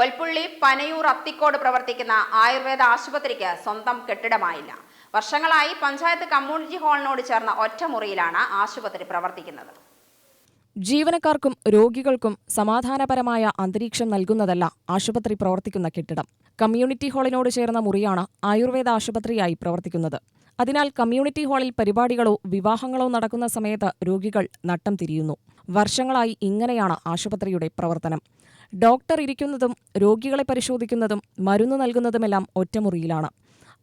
പൊൽപ്പുള്ളി പനയൂർ അത്തിക്കോട് പ്രവർത്തിക്കുന്ന ആയുർവേദ ആശുപത്രിക്ക് സ്വന്തം കെട്ടിടമായില്ല. വർഷങ്ങളായി പഞ്ചായത്ത് കമ്മ്യൂണിറ്റി ഹാളിനോട് ചേർന്ന ഒറ്റമുറിയിലാണ് ആശുപത്രി പ്രവർത്തിക്കുന്നത്. ജീവനക്കാർക്കും രോഗികൾക്കും സമാധാനപരമായ അന്തരീക്ഷം നൽകുന്നതല്ല ആശുപത്രി പ്രവർത്തിക്കുന്ന കെട്ടിടം. കമ്മ്യൂണിറ്റി ഹാളിനോട് ചേർന്ന മുറിയാണ് ആയുർവേദ ആശുപത്രിയായി പ്രവർത്തിക്കുന്നത്. അതിനാൽ കമ്മ്യൂണിറ്റി ഹാളിൽ പരിപാടികളോ വിവാഹങ്ങളോ നടക്കുന്ന സമയത്ത് രോഗികൾ നട്ടം തിരിയുന്നു. വർഷങ്ങളായി ഇങ്ങനെയാണ് ആശുപത്രിയുടെ പ്രവർത്തനം. ഡോക്ടർ ഇരിക്കുന്നതും രോഗികളെ പരിശോധിക്കുന്നതും മരുന്ന് നൽകുന്നതുമെല്ലാം ഒറ്റമുറിയിലാണ്.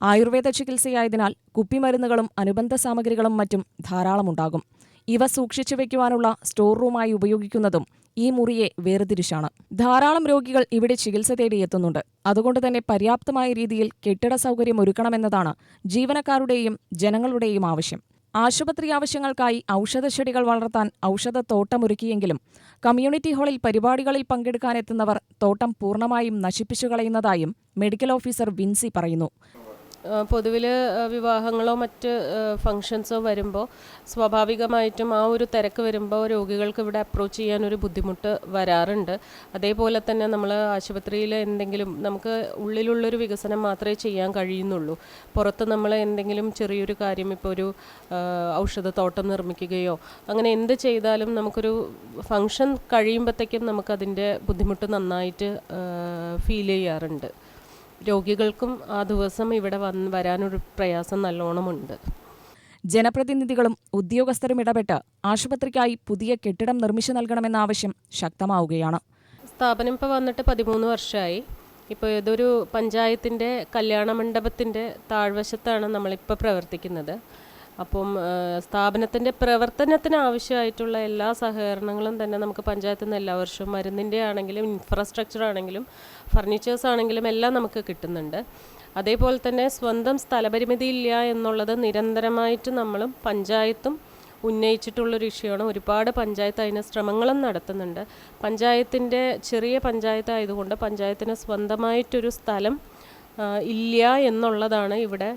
ആയുർവേദ ചികിത്സയായതിനാൽ കുപ്പിമരുന്നുകളും അനുബന്ധ സാമഗ്രികളും മറ്റും ധാരാളമുണ്ടാകും. ഇവ സൂക്ഷിച്ചു വയ്ക്കുവാനുള്ള സ്റ്റോർ റൂമായി ഉപയോഗിക്കുന്നതും ഈ മുറിയെ വേർതിരിച്ചാണ്. ധാരാളം രോഗികൾ ഇവിടെ ചികിത്സ തേടി എത്തുന്നുണ്ട്. അതുകൊണ്ട് തന്നെ പര്യാപ്തമായ രീതിയിൽ കെട്ടിട സൗകര്യം ഒരുക്കണമെന്നതാണ് ജീവനക്കാരുടെയും ജനങ്ങളുടെയും ആവശ്യം. ആശുപത്രി ആവശ്യങ്ങൾക്കായി ഔഷധച്ചെടികൾ വളർത്താൻ ഔഷധ ഔഷധത്തോട്ടമൊരുക്കിയെങ്കിലും കമ്മ്യൂണിറ്റി ഹാളിൽ പരിപാടികളിൽ പങ്കെടുക്കാനെത്തുന്നവർ തോട്ടം പൂർണമായും നശിപ്പിച്ചു കളയുന്നതായും മെഡിക്കൽ ഓഫീസർ വിൻസി പറയുന്നു. പൊതുവിൽ വിവാഹങ്ങളോ മറ്റ് ഫങ്ഷൻസോ വരുമ്പോൾ സ്വാഭാവികമായിട്ടും ആ ഒരു തിരക്ക് വരുമ്പോൾ രോഗികൾക്ക് ഇവിടെ അപ്രോച്ച് ചെയ്യാൻ ഒരു ബുദ്ധിമുട്ട് വരാറുണ്ട്. അതേപോലെ തന്നെ നമ്മൾ ആശുപത്രിയിൽ എന്തെങ്കിലും നമുക്ക് ഉള്ളിലുള്ളൊരു വികസനം മാത്രമേ ചെയ്യാൻ കഴിയുന്നുള്ളൂ. പുറത്ത് നമ്മൾ എന്തെങ്കിലും ചെറിയൊരു കാര്യം ഇപ്പോൾ ഒരു ഔഷധത്തോട്ടം നിർമ്മിക്കുകയോ അങ്ങനെ എന്ത് ചെയ്താലും നമുക്കൊരു ഫങ്ഷൻ കഴിയുമ്പോഴത്തേക്കും നമുക്കതിന്റെ ബുദ്ധിമുട്ട് നന്നായിട്ട് ഫീൽ ചെയ്യാറുണ്ട്. രോഗികൾക്കും ആ ദിവസം ഇവിടെ വന്ന് വരാനൊരു പ്രയാസം നല്ലോണമുണ്ട്. ജനപ്രതിനിധികളും ഉദ്യോഗസ്ഥരും ഇടപെട്ട് ആശുപത്രിക്കായി പുതിയ കെട്ടിടം നിർമ്മിച്ചു നൽകണമെന്ന ആവശ്യം ശക്തമാവുകയാണ്. സ്ഥാപനം ഇപ്പോൾ വന്നിട്ട് പതിമൂന്ന് വർഷമായി ഇപ്പോൾ ഇതൊരു പഞ്ചായത്തിന്റെ കല്യാണ മണ്ഡപത്തിന്റെ താഴ്വശത്താണ് നമ്മളിപ്പോൾ പ്രവർത്തിക്കുന്നത്. അപ്പം സ്ഥാപനത്തിന്റെ പ്രവർത്തനത്തിന് ആവശ്യമായിട്ടുള്ള എല്ലാ സഹകരണങ്ങളും തന്നെ നമുക്ക് പഞ്ചായത്തിൽ നിന്ന് എല്ലാ വർഷവും മരുന്നിന്റെ ആണെങ്കിലും ഇൻഫ്രാസ്ട്രക്ചർ ആണെങ്കിലും ഫർണിച്ചേഴ്സ് ആണെങ്കിലും എല്ലാം നമുക്ക് കിട്ടുന്നുണ്ട്. അതേപോലെ തന്നെ സ്വന്തം സ്ഥലപരിമിതി ഇല്ല എന്നുള്ളത് നിരന്തരമായിട്ട് നമ്മളും പഞ്ചായത്തും ഉന്നയിച്ചിട്ടുള്ളൊരു വിഷയമാണ് ഒരുപാട് പഞ്ചായത്ത് അതിന് ശ്രമങ്ങളും നടത്തുന്നുണ്ട്. പഞ്ചായത്തിന്റെ ചെറിയ പഞ്ചായത്ത് ആയതുകൊണ്ട് പഞ്ചായത്തിന് സ്വന്തമായിട്ടൊരു സ്ഥലം ഇല്ല എന്നുള്ളതാണ് ഇവിടെ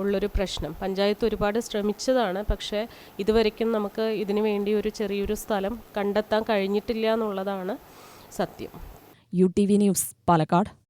ഉള്ളൊരു പ്രശ്നം. പഞ്ചായത്ത് ഒരുപാട് ശ്രമിച്ചതാണ് പക്ഷേ ഇതുവരയ്ക്കും നമുക്ക് ഇതിനു വേണ്ടി ഒരു ചെറിയൊരു സ്ഥലം കണ്ടെത്താൻ കഴിഞ്ഞിട്ടില്ല എന്നുള്ളതാണ് സത്യം. U T V news Palakkad.